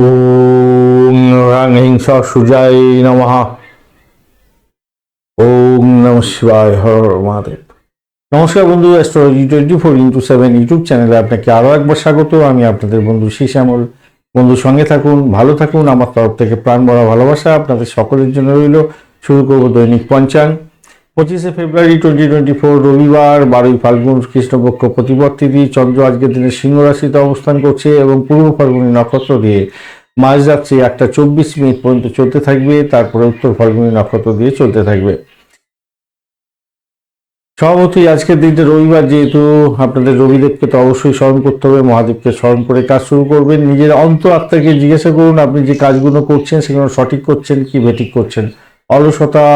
ওম রাং হিংস সূর্যায় নমঃ। ওম নম শিবায় হর মহাদেব। নমস্কার বন্ধু astrology twenty four into seven YouTube চ্যানেলে আপনাকে আরও একবার স্বাগত। আমি আপনাদের বন্ধু শ্যামল। বন্ধু, সঙ্গে থাকুন, ভালো থাকুন। আমার তরফ থেকে প্রাণ ভরা ভালোবাসা আপনাদের সকলের জন্য রইল। শুরু করব দৈনিক পঞ্চাঙ্গ। পঁচিশে ফেব্রুয়ারি টোয়েন্টি টোয়েন্টি ফোর রবিবার বারোই ফাল্গুন কৃষ্ণপক্ষ প্রতিপদ তিথি চন্দ্র আজকের দিনে সিংহ রাশিতে অবস্থান করছে এবং পূর্ব ফাল্গুনী নক্ষত্র দিয়ে মাঝ যাত্রী একটা চব্বিশ মিনিট পর্যন্ত চলতে থাকবে, তারপরে উত্তর ফাল্গুনী নক্ষত্র দিয়ে চলতে থাকবে। সভাপতি, আজকের দিনটা রবিবার যেহেতু আপনাদের রবিদেবকে তো অবশ্যই স্মরণ করতে হবে, মহাদেবকে স্মরণ করে কাজ শুরু করবেন। নিজের অন্ত আত্মাকে জিজ্ঞাসা করুন, আপনি যে কাজগুলো করছেন সেগুলো সঠিক করছেন কি বেঠিক করছেন। অলসতা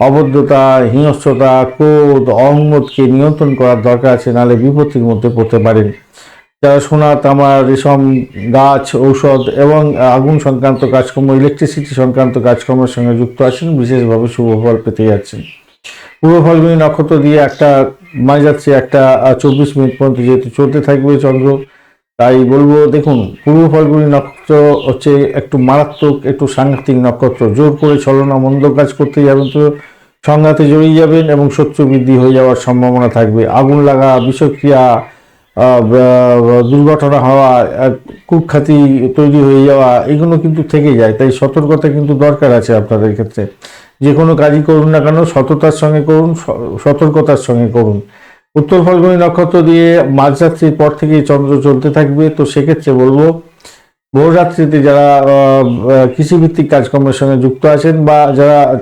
অবদ্ধতা হিংস্রতা, ক্রোধ, অহংবোধকে নিয়ন্ত্রণ করার দরকার আছে, নাহলে বিপত্তির মধ্যে পড়তে পারেন। যারা সোনা, তামা, রেশম, গাছ, ঔষধ এবং আগুন সংক্রান্ত কাজকর্ম ইলেকট্রিসিটি সংক্রান্ত কাজকর্মের সঙ্গে যুক্ত আছেন, বিশেষভাবে শুভ ফল পেতে যাচ্ছেন। পূর্ব ফাল্গুনী নক্ষত্র দিয়ে একটা মাঝ যাচ্ছে একটা চব্বিশ মিনিট পর্যন্ত যেহেতু চলতে থাকবে চন্দ্র, তাই বলব, দেখুন, পূর্ব ফাল্গুনী নক্ষত্র হচ্ছে একটু মারাত্মক, একটু সাংঘাতিক নক্ষত্র। জোর করে ছলনা, মন্দ কাজ করতে যাবেন তো সংঘাতে জড়িয়ে যাবেন এবং শত্রু বৃদ্ধি হয়ে যাওয়ার সম্ভাবনা থাকবে। আগুন লাগা, বিষক্রিয়া দুর্ঘটনা হওয়া কুখ্যাতি তৈরি হয়ে যাওয়া, এগুলো কিন্তু থেকে যায়। তাই সতর্কতা কিন্তু দরকার আছে আপনাদের ক্ষেত্রে। যে কোনো কাজই করুন না কেন, সততার সঙ্গে করুন সতর্কতার সঙ্গে করুন। উত্তর ফাল্গুনী নক্ষত্র দিয়ে মাঝরাত্রির পর থেকেই চন্দ্র চলতে থাকবে। তো সেক্ষেত্রে বলব ভোররাত্রিতে যারা কৃষিভিত্তিক কাজকর্মের সঙ্গে যুক্ত আছেন বা যারা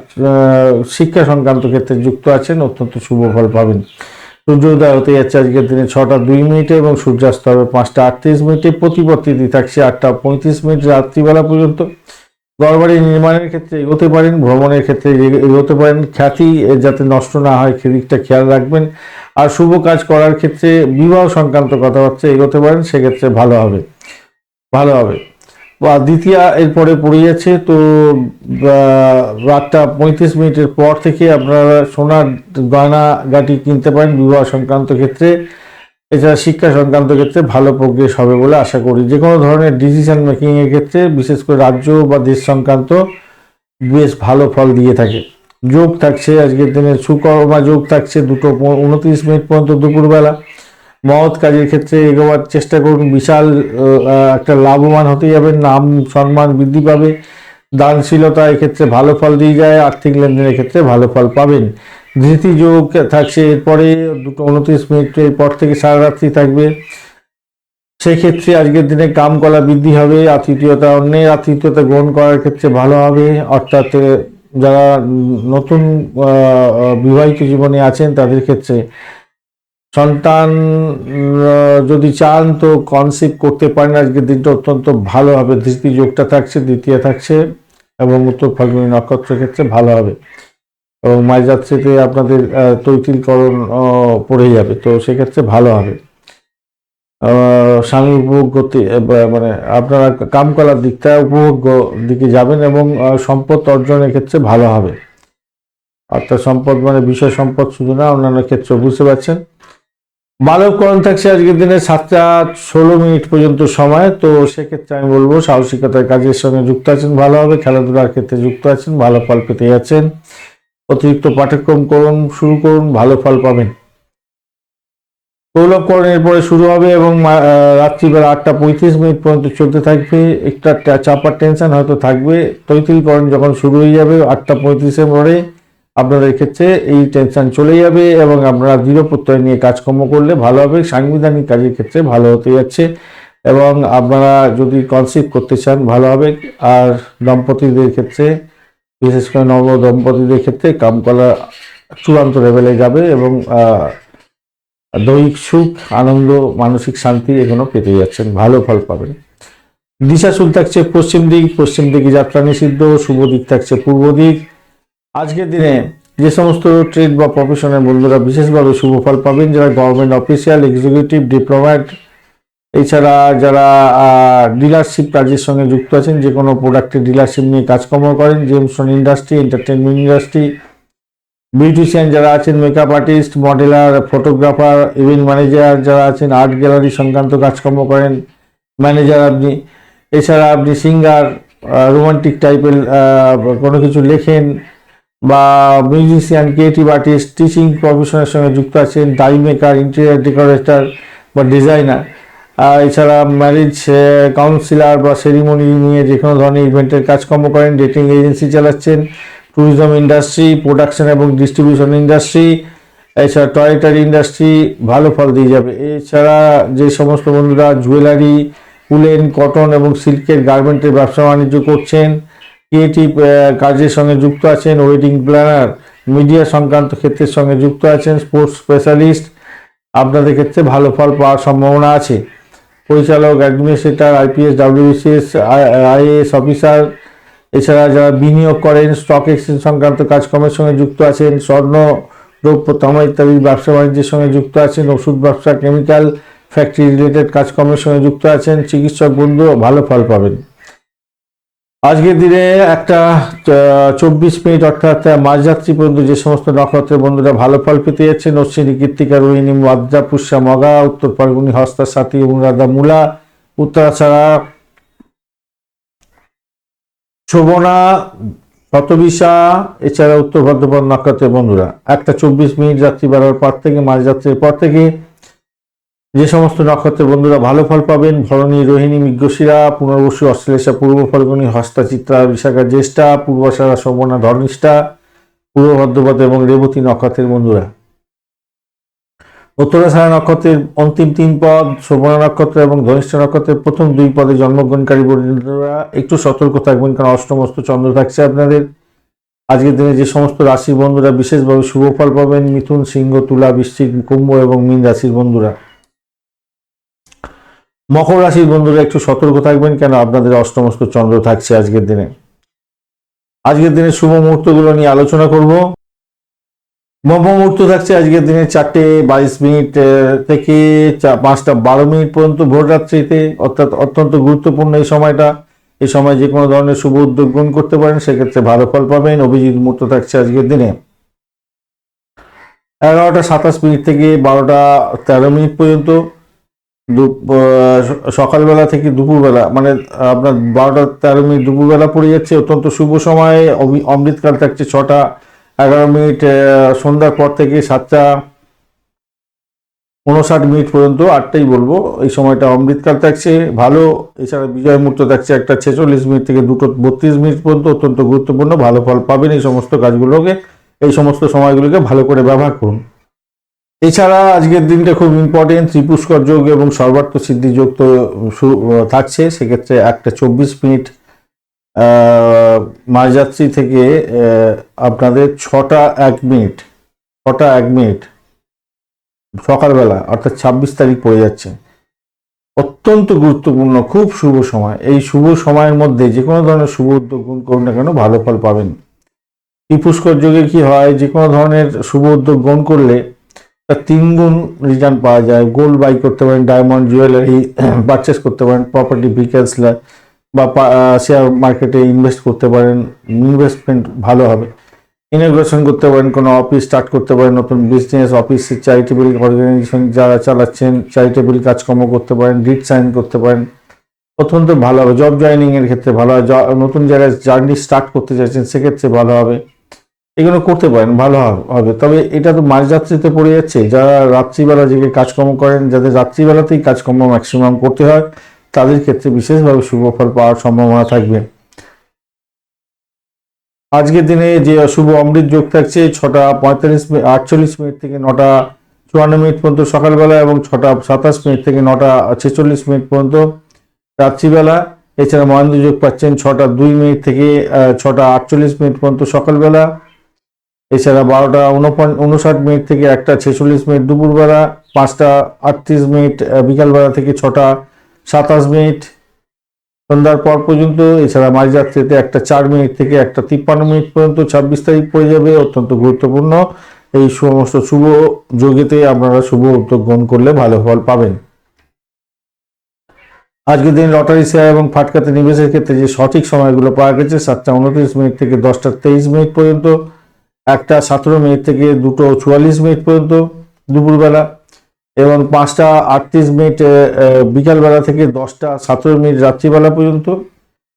শিক্ষা সংক্রান্ত ক্ষেত্রে যুক্ত আছেন, অত্যন্ত শুভ ফল পাবেন। সূর্যোদয় হতে যাচ্ছে আজকের দিনে ছটা দুই মিনিটে এবং সূর্যাস্ত হবে পাঁচটা আটত্রিশ মিনিটে। প্রতিপত্তি থাকছে আটটা পঁয়ত্রিশ মিনিট রাত্রিবেলা পর্যন্ত। ঘরবাড়ি নির্মাণের ক্ষেত্রে এগোতে পারেন, ভ্রমণের ক্ষেত্রে এগ- এগোতে পারেন। খ্যাতি যাতে নষ্ট না হয়, সেদিকটা খেয়াল রাখবেন। আর শুভ কাজ করার ক্ষেত্রে বিবাহ সংক্রান্ত কথাবার্তা এগোতে পারেন, সেক্ষেত্রে ভালো হবে। ভালো হবে। বা দ্বিতীয়া এরপরে পড়ে যাচ্ছে তো রাতটা পঁয়ত্রিশ মিনিটের পর থেকে আপনারা সোনার গয়না গাটি কিনতে পারেন বিবাহ সংক্রান্ত ক্ষেত্রে। এছাড়া শিক্ষা সংক্রান্ত ক্ষেত্রে ভালো প্রোগ্রেস হবে বলে আশা করি। যে কোনো ধরনের ডিসিশন মেকিংয়ের ক্ষেত্রে, বিশেষ করে রাজ্য বা দেশ সংক্রান্ত, বেশ ভালো ফল দিয়ে থাকে। যোগ থাকছে, আজকের দিনে সুকর্মা যোগ থাকছে, দুটো উনত্রিশ মিনিট পর্যন্ত দুপুরবেলা। মহৎ কাজের ক্ষেত্রে এগোবার চেষ্টা করুন। বিশাল একটা লাভবান হতে যাবেন, নাম, সম্মান বৃদ্ধি পাবে। দানশীলতা এক্ষেত্রে ভালো ফল দিয়ে যায়, আর্থিক লেনদেনের ক্ষেত্রে ভালো ফল পাবেন। ধৃতি যোগ থাকছে, এরপরে দুটো উনত্রিশ মিনিটের পর থেকে সারা রাত্রি থাকবে। সেক্ষেত্রে আজকের দিনে কাম কলা বৃদ্ধি হবে, আতিথিয়তা অন্যের আতিথিয়তা গ্রহণ করার ক্ষেত্রে ভালো হবে। অর্থাৎ যারা নতুন বিবাহিত জীবনে আছেন, তাদের ক্ষেত্রে সন্তান যদি চান তো কনসিভ করতে পারেন। আজকের দিনটা অত্যন্ত ভালো হবে ধৃতি যোগটা থাকছে, দ্বিতীয় থাকছে এবং উত্তর ফাল্গুনী নক্ষত্রের ক্ষেত্রে ভালো হবে। এবং মাঝরাত্রিতে আপনাদের তৈতিলকরণ পড়ে যাবে, তো সেক্ষেত্রে ভালো হবে। স্বামী উপভোগ করতে মানে আপনারা কাম করার দিকটা উপভোগ দিকে যাবেন এবং সম্পদ অর্জনের ক্ষেত্রে ভালো হবে। অর্থাৎ সম্পদ মানে বিষয় সম্পদ শুধু না, অন্যান্য ক্ষেত্রে বুঝতে পারছেন। মানবকরণ থাকছে আজকের দিনে সাতটা ষোলো মিনিট পর্যন্ত সময়, তো সেক্ষেত্রে আমি বলব সাহসিকতার কাজের সঙ্গে যুক্ত আছেন ভালোভাবে খেলাধুলার ক্ষেত্রে যুক্ত আছেন, ভালো ফল পেতে যাচ্ছেন। অতিরিক্ত পাঠ্যক্রম করুন, শুরু করুন, ভালো ফল পাবেন। প্রৌলভকরণের পরে শুরু হবে এবং রাত্রিবেলা আটটা পঁয়ত্রিশ মিনিট পর্যন্ত চলতে থাকবে। একটা চাপার টেনশন হয়তো থাকবে। তৈতিলকরণ যখন শুরু হয়ে যাবে, আটটা পঁয়ত্রিশের পরে আপনাদের ক্ষেত্রে এই টেনশন চলে যাবে এবং আপনারা দৃঢ় প্রত্যয় নিয়ে কাজকর্ম করলে ভালো হবে, সাংবিধানিক কাজের ক্ষেত্রে ভালো হতে যাচ্ছে এবং আপনারা যদি কনসিভ করতে চান ভালো হবে। আর দম্পতিদের ক্ষেত্রে, বিশেষ করে নব দম্পতিদের ক্ষেত্রে কাম করা চূড়ান্ত লেভেলে যাবে এবং দৈহিক সুখ, আনন্দ, মানসিক শান্তি এগুলো পেতে যাচ্ছেন, ভালো ফল পাবেন। দিশা শুল থাকছে পশ্চিম দিক, পশ্চিম দিকে যাত্রা নিষিদ্ধ, শুভ দিক থাকছে পূর্ব দিক। আজকের দিনে যে সমস্ত ট্রেড বা প্রফেশনের বন্ধুরা বিশেষভাবে শুভ ফল পাবেন, যারা গভর্নমেন্ট অফিসিয়াল এক্সিকিউটিভ ডিপ্লোম্যাট এছাড়া যারা ডিলারশিপ কাজের সঙ্গে যুক্ত আছেন, যে কোনো প্রোডাক্টের ডিলারশিপ নিয়ে কাজকর্ম করেন Jameson industry entertainment industry beautician যারা আছেন makeup artist modeller photographer event manager যারা আছেন আর্ট গ্যালারি সংক্রান্ত কাজকর্ম করেন ম্যানেজার আপনি, এছাড়া আপনি সিঙ্গার রোমান্টিক টাইপের কোনো কিছু লেখেন বা মিউজিশিয়ান ক্রিয়েটিভ আর্টিস্ট টিচিং প্রফেশনের সঙ্গে যুক্ত আছেন ডাই মেকার ইন্টেরিয়ার ডেকোরেটর বা ডিজাইনার এছাড়া ম্যারেজ কাউন্সিলর বা সেরিমনি নিয়ে যে কোনো ধরনের ইভেন্টের কাজকর্ম করেন ডেটিং এজেন্সি চালাচ্ছেন ট্যুরিজম ইন্ডাস্ট্রি প্রোডাকশন এবং ডিস্ট্রিবিউশন ইন্ডাস্ট্রি এছাড়া টয়টারি ইন্ডাস্ট্রি ভালো ফল দিয়ে যাবে। এছাড়া যে সমস্ত বন্ধুরা জুয়েলারি উলেন কটন এবং সিল্কের গার্মেন্টের ব্যবসা বাণিজ্য করছেন ক্রিয়েটিভ কাজের সঙ্গে যুক্ত আছেন, ওয়েডিং প্ল্যানার, মিডিয়া সংক্রান্ত ক্ষেত্রের সঙ্গে যুক্ত আছেন, স্পোর্টস স্পেশালিস্ট। আপনাদের ক্ষেত্রে ভালো ফল পাওয়ার সম্ভাবনা আছে। পরিচালক, administrator, IPS, WBCS IAS officer, এছাড়া যারা বিনিয়োগ করেন, স্টক এক্সচেঞ্জ সংক্রান্ত কাজকর্মের সঙ্গে যুক্ত আছেন, স্বর্ণ, দ্রব্য, তামা ইত্যাদি ব্যবসা বাণিজ্যের সঙ্গে যুক্ত আছেন, ওষুধ ব্যবসা, কেমিক্যাল, ফ্যাক্টরি রিলেটেড কাজকর্মের সঙ্গে যুক্ত আছেন, চিকিৎসক বন্ধু, ভালো ফল পাবেন। আজকের দিনে একটা চব্বিশ মিনিট অর্থাৎ মাঝযাত্রী পর্যন্ত যে সমস্ত নক্ষত্রের বন্ধুরা ভালো ফল পেতে যাচ্ছেন, অশ্বিনী, কৃত্তিকা, রোহিণী, মাদ্রা, পুষ্যা, মগা, উত্তর ফাল্গুনি, হস্তা, সাথী অনুরাধা মূলা উত্তরাছাড়া শোভনা, শতবিশা, এছাড়া উত্তর ভদ্রপদ নক্ষত্রের বন্ধুরা। একটা চব্বিশ মিনিট যাত্রী বাড়ার পর থেকে মাঝযাত্রীর পর থেকে যে সমস্ত নক্ষত্রের বন্ধুরা ভালো ফল পাবেন, ভরণী রোহিণী মৃগশিরা পুনর্বসু, অশ্লেষা, পূর্ব ফলগুনি, হস্তাচিত্রা, বিশাখা, জ্যেষ্ঠা পূর্বসারা শোভনা ধর্মিষ্ঠা পূর্ব ভদ্রপদ এবং রেবতী নক্ষত্রের বন্ধুরা। উত্তরাশারা নক্ষত্রের অন্তিম তিন পদ, শোভনা নক্ষত্র এবং ধনিষ্ঠ নক্ষত্রের প্রথম দুই পদে জন্মগ্রহণকারী বন্ধুরা, একটু সতর্ক থাকবেন কারণ অষ্টমস্ত চন্দ্র থাকছে আপনাদের। আজকের দিনে যে সমস্ত রাশির বন্ধুরা বিশেষভাবে শুভ ফল পাবেন, মিথুন, সিংহ, তুলা, বৃশ্চিক, কুম্ভ এবং মীন রাশির বন্ধুরা। মকর রাশির বন্ধুরা, একটু সতর্ক থাকবেন কেন? আপনাদের অষ্টমস্ত চন্দ্র থাকছে আজকের দিনে। আজকের দিনে শুভ মুহূর্তগুলো নিয়ে আলোচনা করব। ব্রহ্ম মুহূর্ত থাকছে আজকের দিনে চারটে বাইশ মিনিট থেকে পাঁচটা বারো মিনিট পর্যন্ত ভোর রাত্রিতে, অর্থাৎ অত্যন্ত গুরুত্বপূর্ণ এই সময়টা। এই সময় যে কোনো ধরনের শুভ উদ্যোগ গ্রহণ করতে পারেন, সেক্ষেত্রে ভালো ফল পাবেন। অভিজিৎ মুহূর্ত থাকছে আজকের দিনে। এগারোটা সাতাশ মিনিট থেকে বারোটা তেরো মিনিট পর্যন্ত। সকালবেলা থেকে দুপুরবেলা মানে আপনার বারোটা তেরো মিনিট দুপুরবেলা পড়ে যাচ্ছে, অত্যন্ত শুভ সময়ে, অমি- অমৃতকাল থাকছে ছটা, এগারো মিনিট সন্ধ্যার পর থেকে সাতটা উনষাট মিনিট পর্যন্ত আটটাই বলব, এই সময়টা অমৃতকাল থাকছে, ভালো, এছাড়া বিজয় মুহূর্ত থাকছে একটা ছেচল্লিশ মিনিট থেকে দুটো বত্রিশ মিনিট পর্যন্ত, অত্যন্ত গুরুত্বপূর্ণ, ভালো ফল পাবেন এই সমস্ত কাজগুলোকে, এই সমস্ত সময়গুলোকে ভালো করে ব্যবহার করুন। এছাড়া আজকের দিনটা খুব ইম্পর্টেন্ট ত্রিপুষ্কর যোগ এবং সর্বার্থ সিদ্ধি যোগ তো থাকছে। সেক্ষেত্রে একটা চব্বিশ মিনিট মাঝযাত্রী থেকে আপনাদের ছটা এক মিনিট, ছটা এক মিনিট, সকালবেলা, অর্থাৎ ছাব্বিশ তারিখ পড়ে যাচ্ছে। অত্যন্ত গুরুত্বপূর্ণ, খুব শুভ সময়। এই শুভ সময়ের মধ্যে যে কোনো ধরনের শুভ উদ্যোগ গ্রহণ করুন না কেন, ভালো ফল পাবেন। এই পুষ্কর যোগে কি হয়, যে কোনো ধরনের শুভ উদ্যোগ গ্রহণ করলে তিন গুণ রিটার্ন পাওয়া যায়। গোল্ড বাই করতে পারেন ডায়মন্ড জুয়েলারি পারচেস করতে পারেন প্রপার্টি ভিকেলস বা শেয়ার মার্কেটে ইনভেস্ট করতে পারেন ইনভেস্টমেন্ট ভালো হবে। ইনোগ্রেশন করতে পারেন, কোনো অফিস স্টার্ট করতে পারেন, নতুন বিজনেস অফিস চ্যারিটেবল অর্গানাইজেশন যারা চালাচ্ছেন চ্যারিটেবল কাজকর্ম করতে পারেন ডিট সাইন করতে পারেন, অত্যন্ত ভালো হবে। জব জয়নিং এর ক্ষেত্রে ভালো হয়। নতুন জায়গায় জার্নি স্টার্ট করতে চাইছেন, সেক্ষেত্রে ভালো হবে। এগুলো করতে পারেন, ভালো হবে। তবে এটা তো মাঝ মাঝরাত্রিতে পড়ে যাচ্ছে। যারা রাত্রিবেলা জেগে কাজকর্ম করেন, যাদের রাত্রিবেলাতেই কাজকর্ম ম্যাক্সিমাম করতে হয়, তাদের ক্ষেত্রে বিশেষভাবে শুভ ফল পাওয়ার সম্ভাবনা থাকবে। আজকের দিনে যে শুভ অমৃত যোগ থাকছে, ছটা পঁয়তাল্লিশ মিনিট, আটচল্লিশ মিনিট থেকে নটা চুয়ান্ন মিনিট পর্যন্ত সকালবেলা এবং ছটা সাতাশ মিনিট থেকে নটা ছেচল্লিশ মিনিট পর্যন্ত রাত্রিবেলা। এছাড়া মহেন্দ্র যোগ পাচ্ছেন ছটা দুই মিনিট থেকে ছটা আটচল্লিশ মিনিট পর্যন্ত সকালবেলা। এছাড়া বারোটা উনষাট মিনিট থেকে একটা ছেচল্লিশ মিনিট দুপুরবেলা, পাঁচটা আটত্রিশ মিনিট বিকালবেলা থেকে ছটা সাতাশ মিনিট। সন্ধ্যার পর পর্যন্ত, এছাড়া মাঝরাত্রিতে একটা চার মিনিট থেকে একটা তিপ্পান্ন মিনিট পর্যন্ত ছাব্বিশ তারিখ পড়ে যাবে, অত্যন্ত গুরুত্বপূর্ণ। এই সমস্ত শুভ যোগেতে আপনারা শুভ উদ্যোগ গ্রহণ করলে ভালো ফল পাবেন। আজকের দিন লটারি শেয়ার এবং ফাটকাতে নিবেশের ক্ষেত্রে যে সঠিক সময়গুলো পাওয়া গেছে, সাতটা উনত্রিশ মিনিট থেকে দশটা তেইশ মিনিট পর্যন্ত একটা সতেরো মিনিট থেকে দুটো চুয়াল্লিশ মিনিট পর্যন্ত দুপুরবেলা এবং পাঁচটা আটত্রিশ মিনিট বিকালবেলা থেকে দশটা সতেরো মিনিট রাত্রিবেলা পর্যন্ত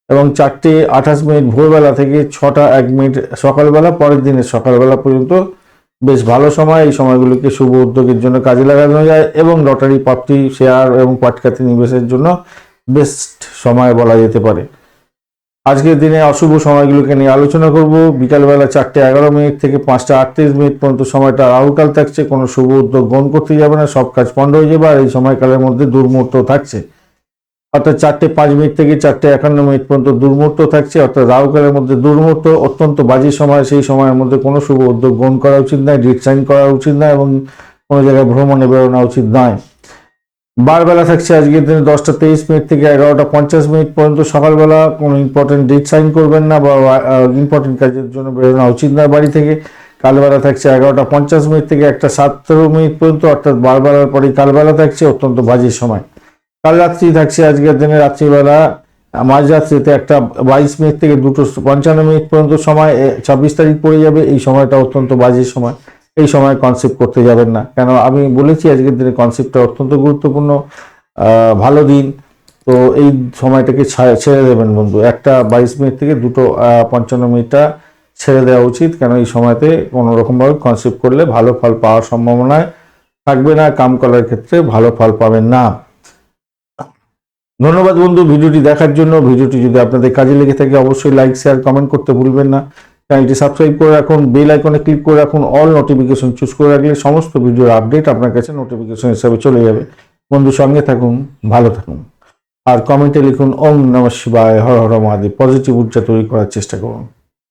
এবং চারটে আঠাশ মিনিট ভোরবেলা থেকে ছটা এক মিনিট সকালবেলা, পরের দিনের সকালবেলা পর্যন্ত বেশ ভালো সময়। এই সময়গুলিকে শুভ উদ্যোগের জন্য কাজে লাগানো যায় এবং লটারি প্রাপ্তি শেয়ার এবং পাটকাতি নিবেশের জন্য বেস্ট সময় বলা যেতে পারে। আজকের দিনে অশুভ সময়গুলোকে নিয়ে আলোচনা করব। বিকালবেলা চারটে এগারো মিনিট থেকে পাঁচটা আটত্রিশ মিনিট পর্যন্ত সময়টা রাহুকাল থাকছে। কোনো শুভ উদ্যোগ গ্রহণ করতে যাবে না, সব কাজ পণ্ড হয়ে যাবে আর এই সময়কালের মধ্যে দুর্মূর্ত থাকছে। অর্থাৎ চারটে পাঁচ মিনিট থেকে চারটে একান্ন মিনিট পর্যন্ত দুর্মূর্ত থাকছে। অর্থাৎ রাহুকালের মধ্যে দুর্মূর্ত অত্যন্ত বাজে সময়, সেই সময়ের মধ্যে কোনো শুভ উদ্যোগ গ্রহণ করা উচিত নয়, ডিট সাইন করা উচিত নয় এবং কোনো জায়গায় ভ্রমণে বেরোনো উচিত নয়। বারবেলা থাকছে আজকের দিনে দশটা তেইশ মিনিট থেকে এগারোটা পঞ্চাশ মিনিট পর্যন্ত। সকালবেলা কোনো ইম্পর্টেন্ট ডেট সাইন করবেন না বা ইম্পর্টেন্ট কাজের জন্য বেরোনো উচিত নয় বাড়ি থেকে। কালবেলা থাকছে এগারোটা পঞ্চাশ মিনিট থেকে একটা সতেরো মিনিট পর্যন্ত, অর্থাৎ বারবেলার পরেই কালবেলা থাকছে, অত্যন্ত বাজে সময়। কাল রাত্রি থাকছে আজকের দিনে রাত্রিবেলা, মাঝরাত্রিতে একটা বাইশ মিনিট থেকে দুটো পঞ্চান্ন মিনিট পর্যন্ত সময় ছাব্বিশ তারিখ পড়ে যাবে, এই সময়টা অত্যন্ত বাজে সময়। এই সময় কনসেপ্ট করতে যাবেন না। কেন? আমি বলেছি আজকের দিনে কনসেপ্টটা অত্যন্ত গুরুত্বপূর্ণ ভালো দিন। তো এই সময়টাকে ছেড়ে দেবেন বন্ধু। একটা বাইশ মিনিট থেকে দুটো পঞ্চান্ন মিনিটটা ছেড়ে দেওয়া উচিত। কেন? এই সময়তে কোনো রকমভাবে কনসেপ্ট করলে ভালো ফল পাওয়ার সম্ভাবনায় থাকবে না। কাম করার ক্ষেত্রে ভালো ফল পাবেন না। ধন্যবাদ বন্ধু ভিডিওটি দেখার জন্য। ভিডিওটি যদি আপনাদের কাজে লেগে থাকে, অবশ্যই লাইক শেয়ার কমেন্ট করতে ভুলবেন না। চ্যানেলটি সাবস্ক্রাইব করে রাখুন বেল আইকনে ক্লিক করে রাখুন অল নোটিফিকেশন চুজ করে রাখলে সমস্ত ভিডিওর আপডেট আপনার কাছে নোটিফিকেশন হিসাবে চলে যাবে। বন্ধু, সঙ্গে থাকুন, ভালো থাকুন। আর কমেন্টে লিখুন, ওম নম শিবায়, হর হর মহাদেব। পজিটিভ উর্জা তৈরি করার চেষ্টা করুন।